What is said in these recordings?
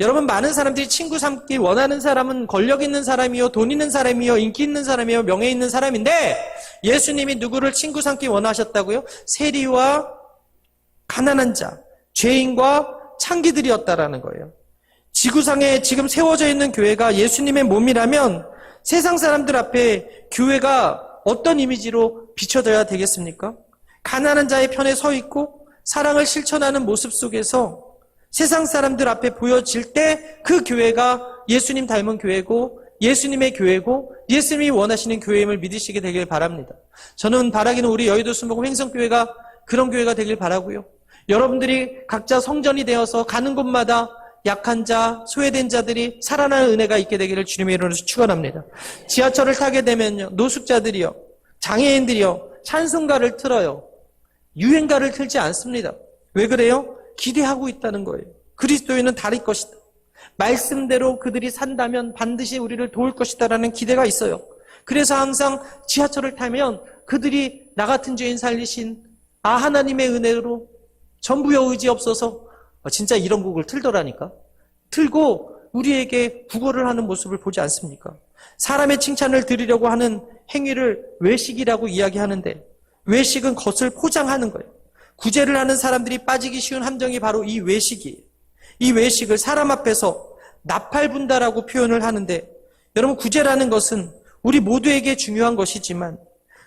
여러분 많은 사람들이 친구 삼기 원하는 사람은 권력 있는 사람이요, 돈 있는 사람이요, 인기 있는 사람이요, 명예 있는 사람인데 예수님이 누구를 친구 삼기 원하셨다고요? 세리와 가난한 자, 죄인과 창기들이었다라는 거예요. 지구상에 지금 세워져 있는 교회가 예수님의 몸이라면 세상 사람들 앞에 교회가 어떤 이미지로 비춰져야 되겠습니까? 가난한 자의 편에 서 있고 사랑을 실천하는 모습 속에서 세상 사람들 앞에 보여질 때 그 교회가 예수님 닮은 교회고 예수님의 교회고 예수님이 원하시는 교회임을 믿으시게 되길 바랍니다. 저는 바라기는 우리 여의도 순복음 행성교회가 그런 교회가 되길 바라고요. 여러분들이 각자 성전이 되어서 가는 곳마다 약한 자, 소외된 자들이 살아나는 은혜가 있게 되기를 주님의 이름으로 축원합니다. 지하철을 타게 되면요. 노숙자들이요. 장애인들이요. 찬송가를 틀어요. 유행가를 틀지 않습니다. 왜 그래요? 기대하고 있다는 거예요. 그리스도인은 다를 것이다. 말씀대로 그들이 산다면 반드시 우리를 도울 것이다라는 기대가 있어요. 그래서 항상 지하철을 타면 그들이 나 같은 죄인 살리신 아 하나님의 은혜로 전부여 의지 없어서 아, 진짜 이런 곡을 틀더라니까. 틀고 우리에게 구걸을 하는 모습을 보지 않습니까? 사람의 칭찬을 드리려고 하는 행위를 외식이라고 이야기하는데 외식은 겉을 포장하는 거예요. 구제를 하는 사람들이 빠지기 쉬운 함정이 바로 이 외식이에요. 이 외식을 사람 앞에서 나팔분다라고 표현을 하는데 여러분 구제라는 것은 우리 모두에게 중요한 것이지만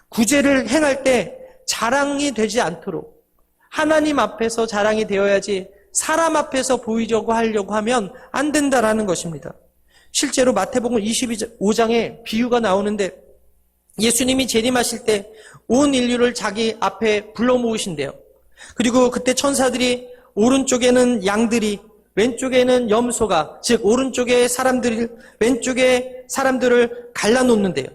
구제를 행할 때 자랑이 되지 않도록 하나님 앞에서 자랑이 되어야지 사람 앞에서 보이려고 하려고 하면 안 된다라는 것입니다. 실제로 마태복음 25장에 비유가 나오는데 예수님이 재림하실 때 온 인류를 자기 앞에 불러 모으신대요. 그리고 그때 천사들이 오른쪽에는 양들이 왼쪽에는 염소가 즉 오른쪽에 사람들 왼쪽에 사람들을 갈라놓는데요.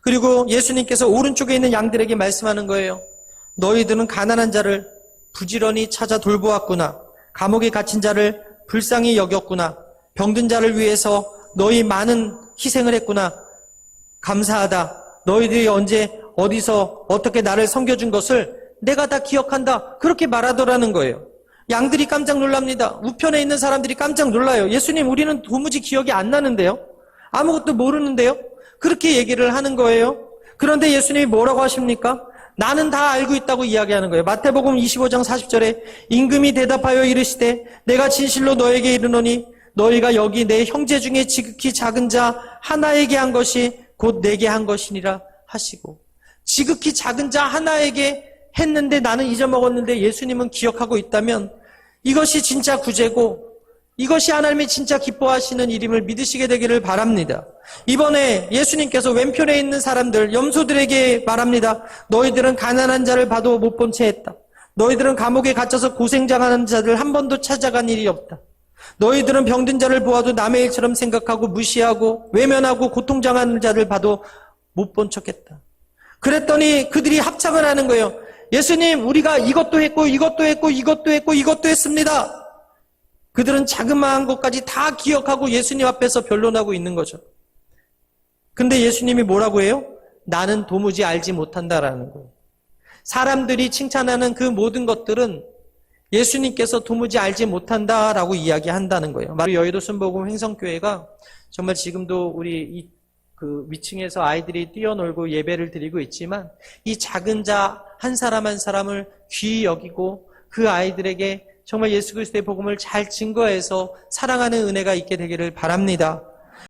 그리고 예수님께서 오른쪽에 있는 양들에게 말씀하는 거예요. 너희들은 가난한 자를 부지런히 찾아 돌보았구나. 감옥에 갇힌 자를 불쌍히 여겼구나. 병든 자를 위해서 너희 많은 희생을 했구나. 감사하다. 너희들이 언제 어디서 어떻게 나를 섬겨준 것을 내가 다 기억한다. 그렇게 말하더라는 거예요. 양들이 깜짝 놀랍니다. 우편에 있는 사람들이 깜짝 놀라요. 예수님, 우리는 도무지 기억이 안 나는데요? 아무것도 모르는데요? 그렇게 얘기를 하는 거예요. 그런데 예수님이 뭐라고 하십니까? 나는 다 알고 있다고 이야기하는 거예요. 마태복음 25장 40절에 임금이 대답하여 이르시되 내가 진실로 너에게 이르노니 너희가 여기 내 형제 중에 지극히 작은 자 하나에게 한 것이 곧 내게 한 것이니라 하시고 지극히 작은 자 하나에게 했는데 나는 잊어먹었는데 예수님은 기억하고 있다면 이것이 진짜 구제고 이것이 하나님이 진짜 기뻐하시는 일임을 믿으시게 되기를 바랍니다. 이번에 예수님께서 왼편에 있는 사람들, 염소들에게 말합니다. 너희들은 가난한 자를 봐도 못 본 채 했다. 너희들은 감옥에 갇혀서 고생장하는 자들 한 번도 찾아간 일이 없다. 너희들은 병든 자를 보아도 남의 일처럼 생각하고 무시하고 외면하고 고통당하는 자를 봐도 못 본 척했다. 그랬더니 그들이 합창을 하는 거예요. 예수님, 우리가 이것도 했고, 이것도 했고, 이것도 했고, 이것도 했습니다. 그들은 자그마한 것까지 다 기억하고 예수님 앞에서 변론하고 있는 거죠. 근데 예수님이 뭐라고 해요? 나는 도무지 알지 못한다라는 거예요. 사람들이 칭찬하는 그 모든 것들은 예수님께서 도무지 알지 못한다라고 이야기한다는 거예요. 우리 여의도 순복음 행성교회가 정말 지금도 우리 이 그 위층에서 아이들이 뛰어놀고 예배를 드리고 있지만 이 작은 자 한 사람 한 사람을 귀히 여기고 그 아이들에게 정말 예수 그리스도의 복음을 잘 증거해서 사랑하는 은혜가 있게 되기를 바랍니다.